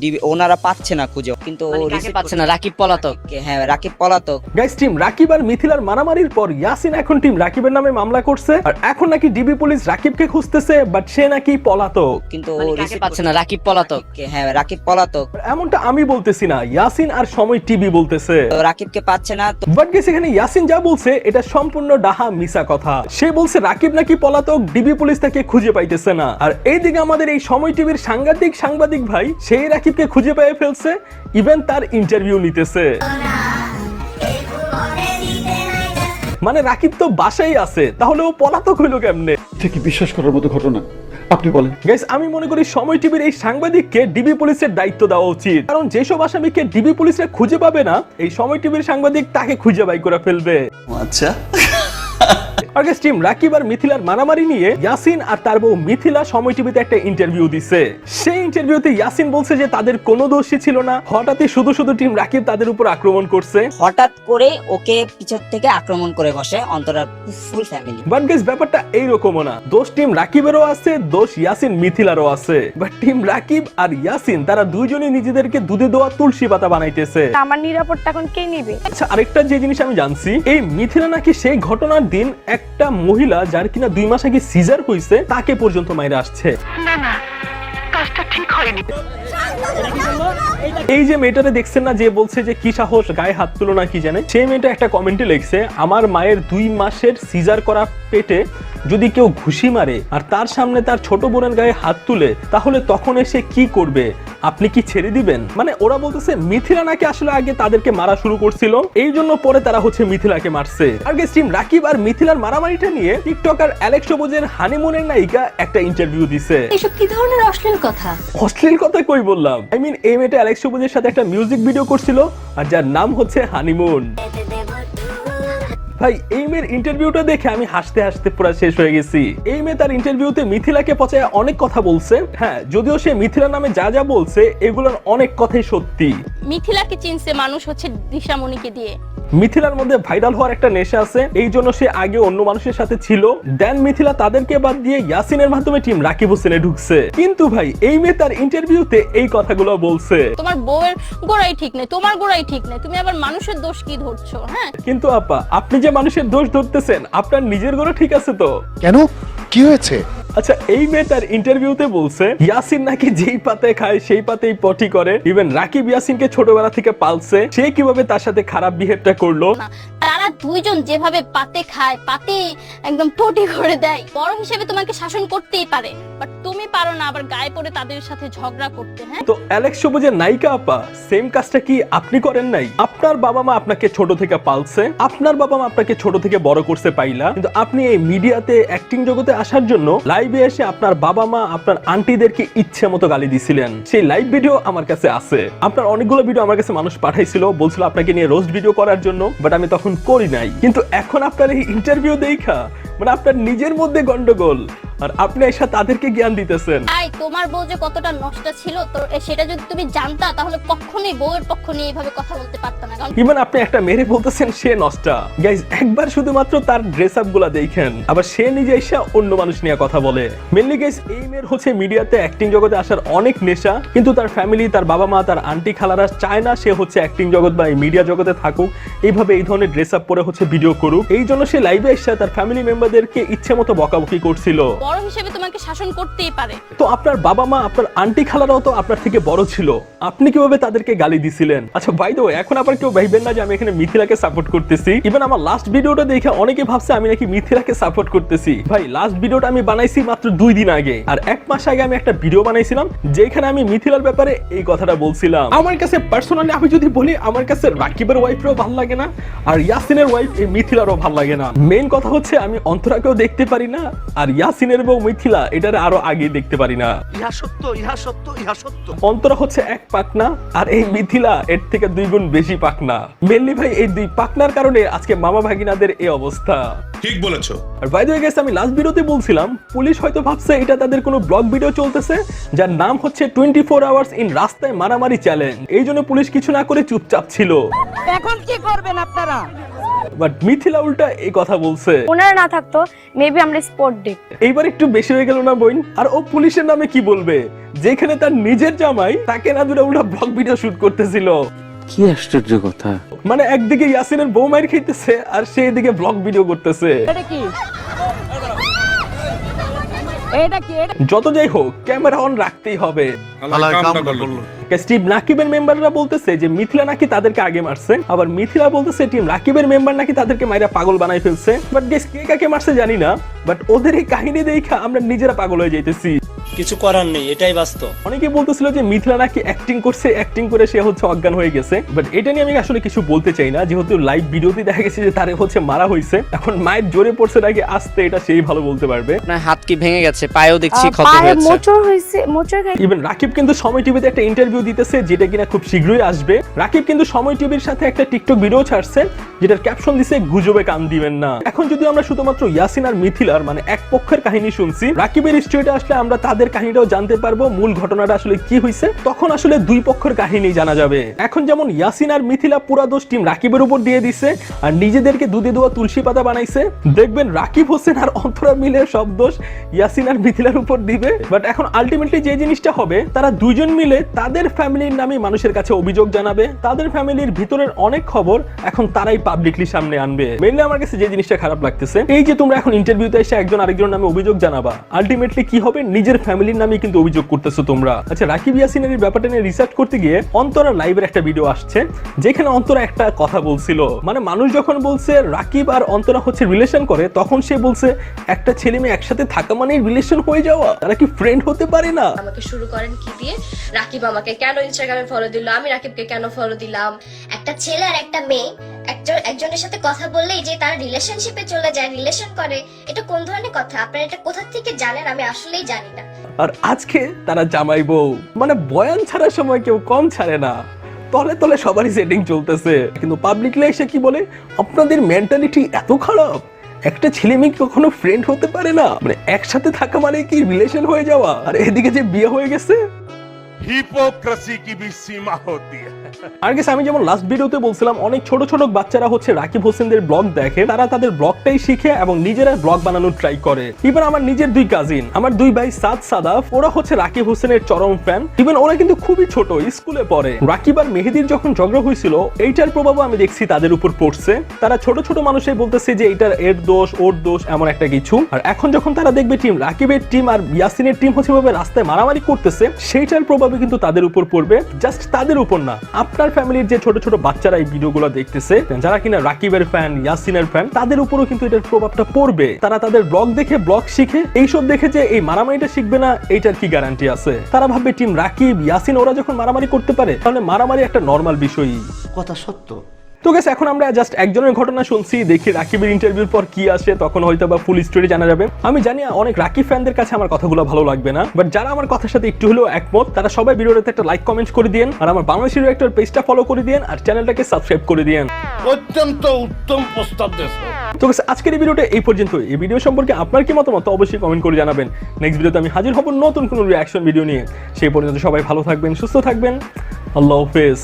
DB ওনারা পাচ্ছে না খুঁজে। কিন্তু মানে পাচ্ছে না? রাকিব পলাতক। হ্যাঁ রাকিব পলাতক। গাইস টিম রাকিব আর মিথিলার মারামারির পর ইয়াসিন এখন টিম রাকিবের নামে মামলা করছে। আর এখন নাকি ডিবি পুলিশ রাকিবকে খুঁজতেছে বাট সে নাকি পলাতক। কিন্তু মানে পাচ্ছে না? রাকিব পলাতক। হ্যাঁ রাকিব পলাতক। এমনটা আমি বলতেছি না ইয়াসিন আর সময় টিভি বলতেছে। তো রাকিবকে পাচ্ছে না তো বাট গেস এখানে ইয়াসিন যা বলছে এটা সম্পূর্ণ ডাহা মিসা কথা। সে বলছে রাকিব নাকি পলাতক ডিবি পুলিশ তাকে খুঁজে পাইতেছে না। আর এইদিকে আমাদের এই সময় টিভির সাংঘাতিক সাংবাদিক ভাই সেই রাকিবকে খুঁজে পেয়ে ফেলছে ইভেন তার ইন্টারভিউ নিতেছে। মানে রাকিব তো বাসায় আছে তাহলে ও পলাতক হইল কেমনে? কি বিশ্বাস করার মতো ঘটনা? আপনি বলেন। গাইস আমি মনে করি সময় টিভির এই সাংবাদিককে ডিবি পুলিশের দায়িত্ব দেওয়া উচিত। কারণ যেসব আসামিকে ডিবি পুলিশে খুঁজে পাবে না এই সময় টিভির সাংবাদিক তাকে খুঁজে বাই করে ফেলবে। আচ্ছা। আগের টিম রাকিব আর মিথিলার মারামারি নিয়ে ইয়াসিন আর তার বউ মিথিলা সময় টিভিতে একটা ইন্টারভিউ দিছে। সেই ইন্টারভিউতে ইয়াসিন বলছে যে তাদের কোনো দোষই ছিল না। হঠাৎই শুধু শুধু টিম রাকিব তাদের উপর আক্রমণ করছে। হঠাৎ করে ওকে পিছন থেকে আক্রমণ করে বসে অন্তরার ফুল ফ্যামিলি বাট গেস ব্যাপারটা এইরকমও না। দোষ টিম রাকিবেরও আছে দোষ ইয়াসিন মিথিলারও আছে। বাট টিম রাকিব আর ইয়াসিন তারা দুইজনই নিজেদেরকে দুধে দেওয়া তুলসী পাতা বানাইতেছে। আমার নিরাপত্তা এখন কে নিবে? আচ্ছা আরেকটা যে জিনিস আমি জানছি এই মিথিলা নাকি সেই ঘটনার দিন একটা মহিলা যার কিনা দুই মাস আগে সিজার হয়েছে তাকে পর্যন্ত মাইরা আসছে। এই যে মেয়েটারে দেখছেন না যে বলছে যে কি সাহস গায়ে হাত তুলো না কি জানে সেই মেয়েটা একটা কমেন্টে লিখছে আমার মায়ের দুই মাসের সিজার করা পেটে যদি কেউ ঘুষি মারে আর তার সামনে তার ছোট বোনের গায়ে হাত তুলে তাহলে তখন এসে কি করবে? আপনি কি ছেড়ে দিবেন? মানে ওরা বলতেছে মিথিলা নাকি আসলে আগে তাদেরকে মারা শুরু করছিল? এই জন্য পরে তারা হচ্ছে মিথিলাকে মারছে। আর টিম রাকিব আর মিথিলার মারামারিটা নিয়ে টিকটকার অ্যালেক্স সবুজের হানিমুনের নায়িকা একটা ইন্টারভিউ দিছে। এসব কি ধরনের অশ্লীল কথা? অশ্লীল কথা কই বললাম? আই মিন এই মেয়েটা অ্যালেক্স সবুজের সাথে একটা মিউজিক ভিডিও করছিল আর যার নাম হচ্ছে হানিমুন ভাই, এই মেয়ের ইন্টারভিউটা দেখে আমি হাসতে হাসতে পুরো শেষ হয়ে গেছি। এই মেয়ে তার ইন্টারভিউতে মিথিলাকে পচায় অনেক কথা বলছে। হ্যাঁ যদিও সে মিথিলা নামে যা যা বলছে, এগুলোর অনেক কথাই সত্যি। মিথিলাকে চিনছে মানুষ হচ্ছে দিশামণিকে দিয়ে। মিথিলার মধ্যে ভাইরাল হওয়ার একটা নেশা আছে। এই জন্য সে আগে অন্য মানুষের সাথে ছিল। দেন মিথিলা তাদেরকে বাদ দিয়ে ইয়াসিনের মাধ্যমে টিম রাকিব হোসেনে ঢুকছে। কিন্তু ভাই এই মেয়ে তার ইন্টারভিউতে এই কথাগুলো বলছে। তোমার বউয়ের গোড়াই ঠিক নেই তোমার গোড়াই ঠিক নেই। তুমি আবার মানুষের দোষ কি ধরছো হ্যাঁ? কিন্তু আপা আপনি যে মানুষের দোষ ধরতেছেন আপনার নিজের গড়ে ঠিক আছে তো? কেন? কি হয়েছে? আচ্ছা এই মেয়ে তার ইন্টারভিউতে বলছে ইয়াসিন নাকি যেই পাতে খায় সেই পাতেই পটি করে। ইভেন রাকিব ইয়াসিনকে ছোটবেলা থেকে পালছে সে কীভাবে তার সাথে খারাপ বিহেভটা করল? তারা দুইজন যেভাবে পাতে খায় পাতে একদম পটি করে দেয়। বড় হিসেবে তোমাকে শাসন করতেই পারে বাট তুমি পারো না আবার গায়ে পড়ে তাদের সাথে ঝগড়া করতে হ্যাঁ? তো অ্যালেক্স সবুজের নায়িকা আপা সেম কাজটা কি আপনি করেন নাই? আপনার বাবা মা আপনাকে ছোট থেকে পালছে আপনার বাবা মা আপনাকে ছোট থেকে বড় করতে পাইলা কিন্তু আপনি এই মিডিয়াতে অ্যাক্টিং জগতে আসার জন্য লাইভে এসে আপনার বাবা মা আপনার আন্টিদেরকে ইচ্ছে মতো গালি দিছিলেন। সেই লাইভ ভিডিও আমার কাছে আছে। আপনার অনেকগুলো ভিডিও আমার কাছে মানুষ পাঠাইছিল, বলছিল আপনাকে নিয়ে রোস্ট ভিডিও করার জন্য বাট আমি তখন করি নাই। কিন্তু এখন আপনার এই ইন্টারভিউ দেখা মানে আপনার নিজের মধ্যে গন্ডগোল আর আপনি এসে তাদেরকে জ্ঞান দিতেছেন। তাই তোমার বউ যে কতটা নষ্ট ছিল তো সেটা যদি তুমি জানতা তাহলে কখনোই বউয়ের পক্ষ নিয়ে এইভাবে কথা বলতে পারতা না। কারণ ইভেন আপনি একটা মেরে বলতেছেন সে নষ্টা। গাইজ একবার শুধুমাত্র তার ড্রেস আপগুলা দেখেন আবার সে নিজে এসে অন্য মানুষ নিয়ে কথা বলে। মেনলি গাইজ এই মেয়ের হচ্ছে মিডিয়াতে অ্যাক্টিং জগতে আসার অনেক নেশা কিন্তু তার ফ্যামিলি তার বাবা মা তার আন্টি খালারা চায় না সে হচ্ছে অ্যাক্টিং জগৎ বা এই মিডিয়া জগতে থাকুক এইভাবে এই ধরনের ড্রেস আপ পরে হচ্ছে ভিডিও করুক। এই জন্য সে লাইভে এসে তার ফ্যামিলি মেম্বারদেরকে ইচ্ছে মতো বকাবকি করছিল। বড় হিসেবে তোমাকে শাসন করতেই পারে। তো আপনার বাবা মা, আপনার আন্টি খালারাও তো আপনার থেকে বড় ছিল। আপনি কীভাবে তাদেরকে গালি দিছিলেন? আচ্ছা ভাই দো এখন আবার কেউ ভাইবেন না যে আমি এখানে মিথিলাকে সাপোর্ট করতেছি। ইভেন আমার লাস্ট ভিডিওটা দেখে অনেকে ভাবছে আমি নাকি মিথিলাকে সাপোর্ট করতেছি। ভাই লাস্ট ভিডিওটা আমি বানাইছি মাত্র দুই দিন আগে। আর এক মাস আগে আমি একটা ভিডিও বানাইছিলাম, যেখানে আমি মিথিলার ব্যাপারে এই কথাটা বলছিলাম। আমার কাছে পার্সোনালি আমি যদি বলি, আমার কাছে রাকিবের ওয়াইফেরও ভালো লাগে না, আর ইয়াসিনের ওয়াইফ এই মিথিলারও ভালো লাগে না। মেইন কথা হচ্ছে, আমি অন্তরাকেও দেখতে পারি না, আর ইয়াসিনের বউ মিথিলা এটারে আরও আগে দেখতে পারি না। ইহা সত্য ইহা সত্য ইহা সত্য। অন্তরা হচ্ছে এক পাকনা আর এই মিথিলা এর থেকে দুই গুণ বেশি পাকনা মেনলি ভাই এই দুই পাকনার কারণে আজকে মামা ভাগিনাদের এই অবস্থা। ঠিক বলেছ। আর বাই দ্য গেছে আমি লাস্ট ভিডিওতে বলছিলাম পুলিশ হয়তো ভাবছে এটা তাদের কোনো ব্লগ ভিডিও চলতেছে যার নাম হচ্ছে টোয়েন্টি ফোর আওয়ার্স ইন রাস্তায় মারামারি চ্যালেঞ্জ এই জন্য পুলিশ কিছু না করে চুপচাপ ছিল। এখন কি করবেন আপনারা? বাট মিথিলা উল্টা এই কথা বলছে। ওনারা না থাকতো মেবি আমরা স্পোর্ট ডে এইবার একটু বেশি হয়ে গেল না বইন আর ও পুলিশের নামে কি বলবে? যেখানে তার নিজের জামাই তাকে না দূরে উল্টা ব্লগ ভিডিও শুট করতেছিল। কি আশ্চর্য কথা। মানে একদিকে ইয়াসিনের বউ মাইর খাইতেছে আর সে এদিকে ব্লগ ভিডিও করতেছে। যত যাই হোক ক্যামেরা অন রাখতেই হবে। আল্লাহ কামটা করল। স্টিভ নাকিবের মেম্বাররা বলতেছে যে মিথিলা নাকি তাদেরকে আগে মারছে, আবার মিথিলা বলতেছে টিম রাকিবের মেম্বার নাকি তাদেরকে মাইরা পাগল বানাই ফেলছে বাট গেস কে কাকে মারছে জানি না বাট ওদের এই কাহিনী দেখা আমরা নিজেরা পাগল হয়ে যাইতেছি। কিছু করার নেই এটাই বাস্তব। অনেকে বলতেছিল যে মিথিলা নাকি অ্যাক্টিং করছে অ্যাক্টিং করে সে হচ্ছে অজ্ঞান হয়ে গেছে। বাট এটা নিয়ে আমি আসলে কিছু বলতে চাই না। যেহেতু লাইভ ভিডিওতে দেখা গেছে যে তারে হচ্ছে মারা হয়েছে এখন মায়ের জোরে পড়ছে নাকি আসতে এটা সেই ভালো বলতে পারবে। আপনার হাত কি ভেঙে গেছে? পায়েও দেখছি ক্ষত পায়ে হয়েছে। মোচড় হয়েছে মোচড় খাই ইভেন রাকিব কিন্তু সময় টিভিতে একটা ইন্টারভিউ দিতেছে যেটা কিনা খুব শীঘ্রই আসবে। রাকিব কিন্তু সময় টিভির সাথে একটা টিকটক ভিডিও ছাড়ছে যেটার ক্যাপশন দিছে গুজবে কান দিবেন না। এখন যদি আমরা শুধুমাত্র ইয়াসিন আর মিথিলার মানে এক পক্ষের কাহিনী শুনছি রাকিবের স্ট্রিটে আসলে আমরা তাদের কাহিনীটাও জানতে পারব, মূল ঘটনাটা আসলে কি হয়েছে তখন আসলে দুই পক্ষের কাহিনী জানা যাবে। এখন যেমন ইয়াসিন আর মিথিলা পুরা দোষ টিম রাকিবের উপর দিয়ে দিছে, আর নিজেদেরকে দুধে দোয়া তুলসী পাতা বানাইছে। দেখবেন রাকিব হোসেন আর অন্তরা মিলে সব দোষ ইয়াসিন আর মিথিলার উপর দিবে। বাট এখন আলটিমেটলি যে জিনিসটা হবে, তারা দুজন মিলে তাদের ফ্যামিলির নামে মানুষের কাছে অভিযোগ জানাবে। তাদের ফ্যামিলির ভিতরের অনেক খবর এখন তারাই পাবলিকলি সামনে আনবে। মেনলি আমার কাছে যে জিনিসটা খারাপ লাগতেছে, এই যে তোমরা এখন ইন্টারভিউতে এসে একজন আরেকজনের নামে অভিযোগ জানাবা আলটিমেটলি কি হবে? নিজের ফ্যামিলির নামে কিন্তু অভিযোগ করতেছো তোমরা। আচ্ছা রাকিব ইয়াসিনের এই ব্যাপারটা নিয়ে রিসার্চ করতে গিয়ে অন্তরা লাইভের একটা ভিডিও আসছে, যেখানে অন্তরা একটা কথা বলছিল। মানে মানুষ যখন বলছে রাকিব আর অন্তরা হচ্ছে রিলেশন করে, তখন সে বলছে, একটা ছেলে মেয়ে একসাথে থাকা মানে রিলেশন হয়ে যাওয়া। তারা কি ফ্রেন্ড হতে পারে না? আমাকে শুরু করেন কি দিয়ে? রাকিব আমাকে কেন ইনস্টাগ্রামে ফলো দিল? আমি রাকিবকে কেন ফলো দিলাম? একটা ছেলে আর একটা মেয়ে একজনের সাথে কথা বললেই যে তার রিলেশনশিপে চলে যায় রিলেশন করে এটা কোন ধরনের কথা? আপনারা এটা কোথা থেকে জানেন? আমি আসলেই জানি না। আর আজকে তারা জামাই বউ মানে বয়ান ছাড়ার সময় কেউ কম ছাড়ে না। তলে তলে সবারই সেটিং চলতেছে। কিন্তু পাবলিকলি এসে কি বলে? আপনাদের মেন্টালিটি এত খারাপ। একটা ছেলে মেয়ে কখনো ফ্রেন্ড হতে পারে না? মানে একসাথে থাকা মানে কি রিলেশন হয়ে যাওয়া? আর এদিকে যে বিয়ে হয়ে গেছে? হিপোক্রেসি কি বিসীমা হতি? হ্যায় আর আমি যেমন লাস্ট ভিডিওতে বলছিলাম, অনেক ছোট ছোট বাচ্চারা হচ্ছে রাকিব হোসেনদের ব্লগ দেখে, তারা তাদের ব্লগটাই শিখে এবং নিজেরা ব্লগ বানানোর ট্রাই করে। ইভেন আমার নিজের দুই কাজিন আমার দুই ভাই সাদ সাদাফ, ওরা হচ্ছে রাকিব হোসেনের চরম ফ্যান ইভেন ওরা কিন্তু খুবই ছোট স্কুলে পড়ে। রাকিব আর মেহেদির যখন ঝগড়া হয়েছিল, এইটার প্রভাবও আমি দেখছি তাদের উপর পড়ছে। তারা ছোট ছোট মানুষই বলতেছে যে এটার এর দোষ, ওর দোষ, এমন একটা কিছু। আর এখন যখন তারা দেখবে টিম রাকিবের টিম আর ইয়াসিনের টিম হচ্ছে রাস্তায় মারামারি করতেছে, সেইটার প্রভাবে কিন্তু তাদের উপর পড়বে। জাস্ট তাদের উপর না আপনার ফ্যামিলির যে ছোট ছোট বাচ্চারা এই ভিডিওগুলো দেখতেছে যারা কিনা রাকিবের ফ্যান ইয়াসিনের ফ্যান তাদের উপরও কিন্তু এটার প্রভাবটা পড়বে। তারা তাদের ব্লগ দেখে ব্লগ শিখে, এইসব দেখে যে এই মারামারিটা শিখবে না, এইটার কি গ্যারান্টি আছে? তারা ভাববে টিম রাকিব, ইয়াসিন, ওরা যখন মারামারি করতে পারে, তাহলে মারামারি একটা নর্মাল বিষয়ই। কথা সত্য। তো গেছে এখন আমরা জাস্ট একজনের ঘটনা শুনছি দেখি রাকিবের ইন্টারভিউর পর কি আসে তখন হয়তো বা ফুল স্টোরি জানা যাবে। আমি জানি অনেক রাকিব ফ্যানদের কাছে আমার কথাগুলো ভালো লাগবে না বাট যারা আমার কথার সাথে একটু হলেও একমত তারা সবাই ভিডিওটাতে একটা লাইক কমেন্ট করে দিন আর আমার বাংলাদেশের ডিরেক্টর পেজটা ফলো করে দিন আর চ্যানেলটাকে সাবস্ক্রাইব করে দিন অত্যন্ত উত্তম প্রস্তাব দেশ তো আজকের এই ভিডিওটা এই পর্যন্ত এই ভিডিও সম্পর্কে আপনার কি মতামত অবশ্যই কমেন্ট করে জানাবেন। নেক্সট ভিডিওতে আমি হাজির হব নতুন কোনো রিয়াকশন ভিডিও নিয়ে। সেই পর্যন্ত সবাই ভালো থাকবেন সুস্থ থাকবেন। আল্লাহ হাফেজ।